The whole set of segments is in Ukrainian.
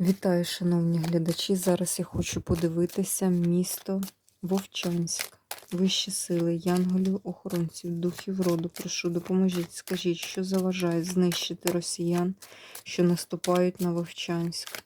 Вітаю, шановні глядачі. Зараз я хочу подивитися місто Вовчанськ. Вищі сили, янголів, охоронців, духів роду. Прошу, допоможіть, скажіть, що заважає знищити росіян, що наступають на Вовчанськ.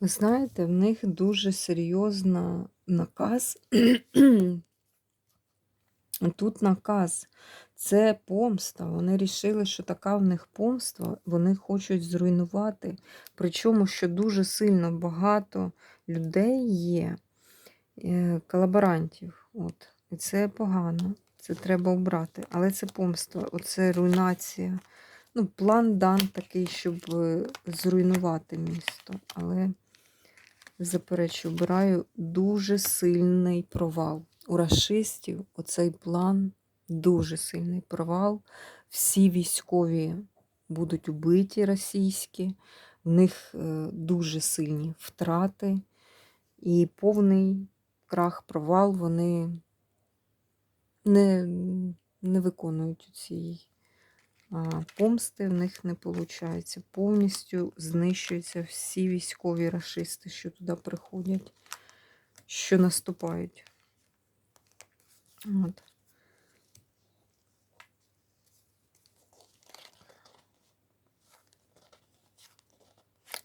Ви знаєте, в них дуже серйозна наказ. Тут наказ. Це помста. Вони рішили, що така в них помста, вони хочуть зруйнувати. Причому, що дуже сильно багато людей є, е, колаборантів. От. І це погано, це треба обрати. Але це помста, оце руйнація. Ну, План дан такий, щоб е, зруйнувати місто. Але заперечую, обираю дуже сильний провал. У расистів оцей план дуже сильний провал. Всі військові будуть убиті російські, в них е, дуже сильні втрати і повний крах, провал вони не, не виконують цієї помсти, в них не виходить. Повністю знищуються всі військові рашисти, що туди приходять, що наступають. От.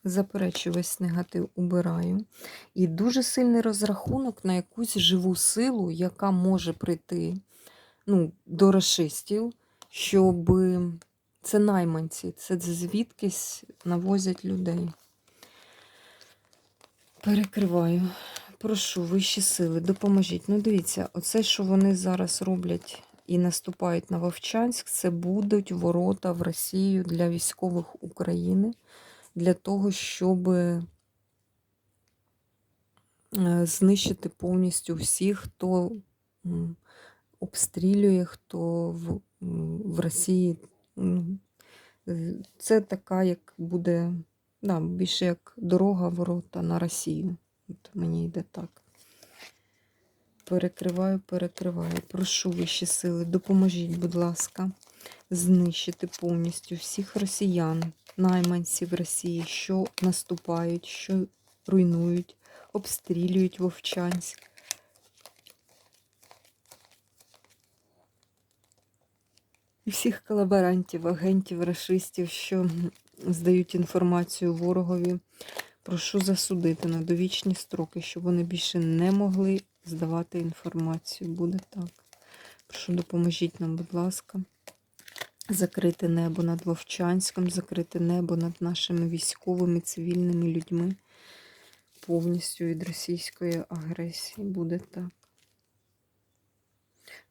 Заперечу весь негатив убираю. І дуже сильний розрахунок на якусь живу силу, яка може прийти ну, до расистів, щоб це найманці, це звідкись навозять людей. Перекриваю. Прошу, вищі сили, допоможіть. Ну, дивіться, оце, що вони зараз роблять і наступають на Вовчанськ, це будуть ворота в Росію для військових України, для того, щоб е, знищити повністю всіх, хто обстрілює, хто в, в Росії. Це така, як буде, да, більше як дорога ворота на Росію. От Мені йде так. Перекриваю, перекриваю. Прошу вищі сили, допоможіть, будь ласка, знищити повністю всіх росіян, найманців Росії, що наступають, що руйнують, обстрілюють Вовчанськ. І всіх колаборантів, агентів, расистів, що здають інформацію ворогові. Прошу засудити на довічні строки, щоб вони більше не могли здавати інформацію. Буде так. Прошу, допоможіть нам, будь ласка, закрити небо над Вовчанськом, закрити небо над нашими військовими, цивільними людьми повністю від російської агресії. Буде так.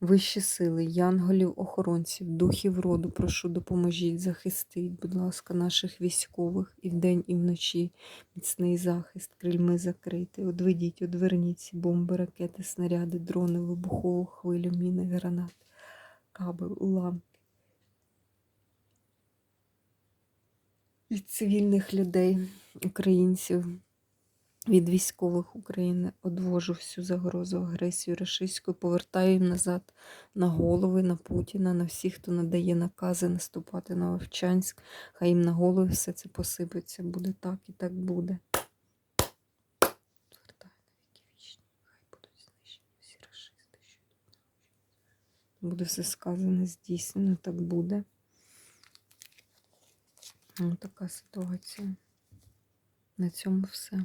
Вищі сили, янголів, охоронців, духів роду, прошу, допоможіть, захистіть, будь ласка, наших військових і вдень, і вночі. Міцний захист, крильми закрити. Одведіть, одверніть бомби, ракети, снаряди, дрони, вибухову хвилю, міни, гранат, кабел, уламки. Від цивільних людей, українців від військових України одвожу всю загрозу, агресію рашистську, повертаю їм назад на голови, на Путіна, на всіх, хто надає накази наступати на Овчанськ. Хай їм на голови все це посипеться. Буде так і так буде. Буде все сказане, здійснено, так буде. Ось така ситуація. На цьому все.